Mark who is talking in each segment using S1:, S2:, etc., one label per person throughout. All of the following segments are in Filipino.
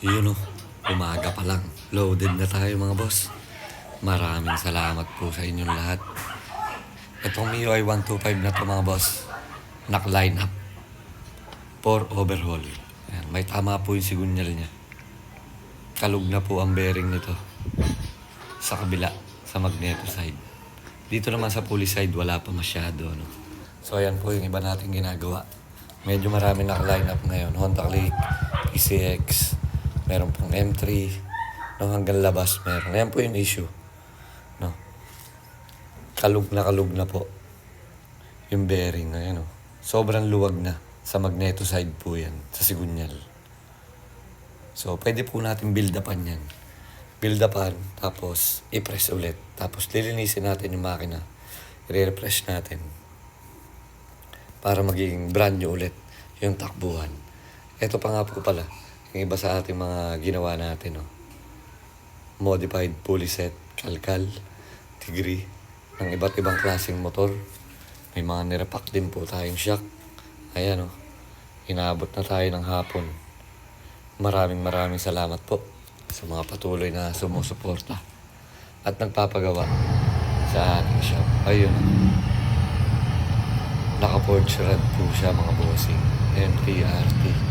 S1: Yun o, umaga pa lang. Loaded na tayo mga boss. Maraming salamat po sa inyong lahat. Itong MIUI 125 na to mga boss, nak-line up for overhaul. Ayan, may tama po yung sigunyal niya. Kalug na po ang bearing nito sa kabila, sa magneto side. Dito naman sa pulley side, wala pa masyado. Ano? So ayan po yung iba nating ginagawa. Medyo marami naka-line up ngayon. Honda Click, PCX, meron pong M3, no, hanggang labas meron. Ayan po yung issue. No? Kalug na kalug na po yung bearing. Ayan, oh. Sobrang luwag na sa magneto side po yan, sa sigunyal. So, pwede po natin build upan yan. Build upan, tapos i-press ulit. Tapos lilinisin natin yung makina. I-refresh natin. Para magiging brand new ulit yung takbuhan. Ito pa nga po pala, yung iba sa ating mga ginawa natin. No? Modified pulley set, kalkal, tigri, ng iba't ibang klaseng motor. May mga nirepack din po tayong shock. Ayan o, inaabot na tayo ng hapon. Maraming maraming salamat po sa mga patuloy na sumusuporta at nagpapagawa sa ating shop. Ayun. Naka-forge rod po siya mga bossing. M3RT.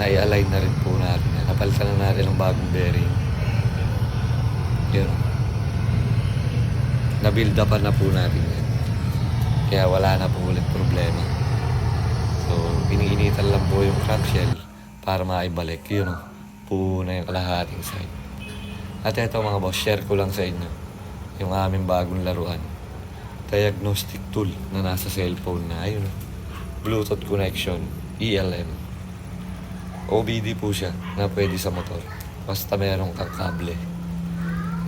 S1: Nai-align na rin po natin. Napalitan na natin ang bagong bearing. Yun. Na-build upan na po natin yan. Kaya wala na po ulit problema. So, iniinitan lang po yung crankshell para maibalik. Yun o. Puno na yung kalahating side. At eto mga boss, share ko lang sa inyo yung aming bagong laruan. Diagnostic tool na nasa cellphone na. Ayun o. Bluetooth connection, ELM. OBD po siya na pwede sa motor. Basta meron kang kable.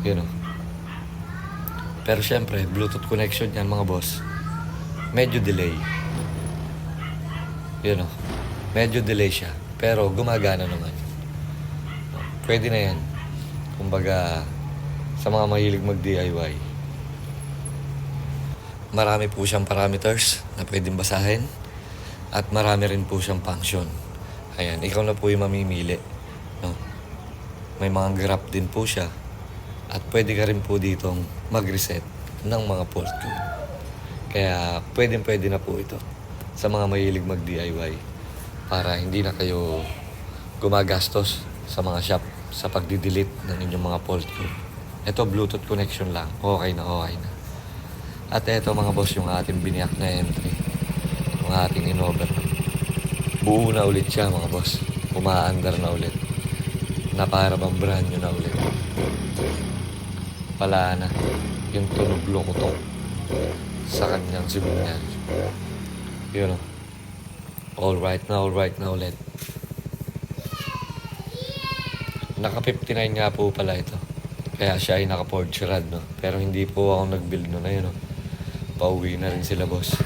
S1: Yun o. Pero syempre, Bluetooth connection yan mga boss. Medyo delay. Yun o. Medyo delay siya. Pero gumagana naman. Pwede na yan. Kumbaga, sa mga mahilig mag-DIY. Marami po siyang parameters na pwedeng basahin. At marami rin po siyang function. Ayan, ikaw na po yung mamimili. No? May mga graph din po siya. At pwede ka rin po ditong mag-reset ng mga port code. Kaya pwedeng pwede na po ito sa mga mahilig mag-DIY para hindi na kayo gumagastos sa mga shop sa pagdi-delete ng inyong mga port code. Ito Bluetooth connection lang. Okay na okay na. At ito mga boss yung ating biniyak na entry. Yung ating inover. Buo na ulit siya mga boss. Umaandar na ulit. Na para bang brand na ulit. Wala na yung tunog lokotok sa kanyang sibunyal. Yun o. All right na, all right na ulit. Naka 59 nga po pala ito. Kaya siya ay naka forge rod, no? Pero hindi po ako nag-build no na yun, no? Pauwi na rin sila, boss.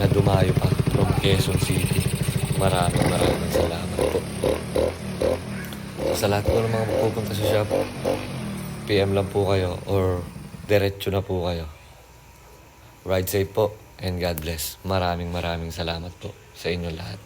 S1: Na dumayo pa from Quezon City. Maraming maraming salamat po. Sa lahat po ng mga pupunta sa shop, PM lang po kayo or diretso na po kayo. Ride safe po and God bless. Maraming maraming salamat po sa inyo lahat.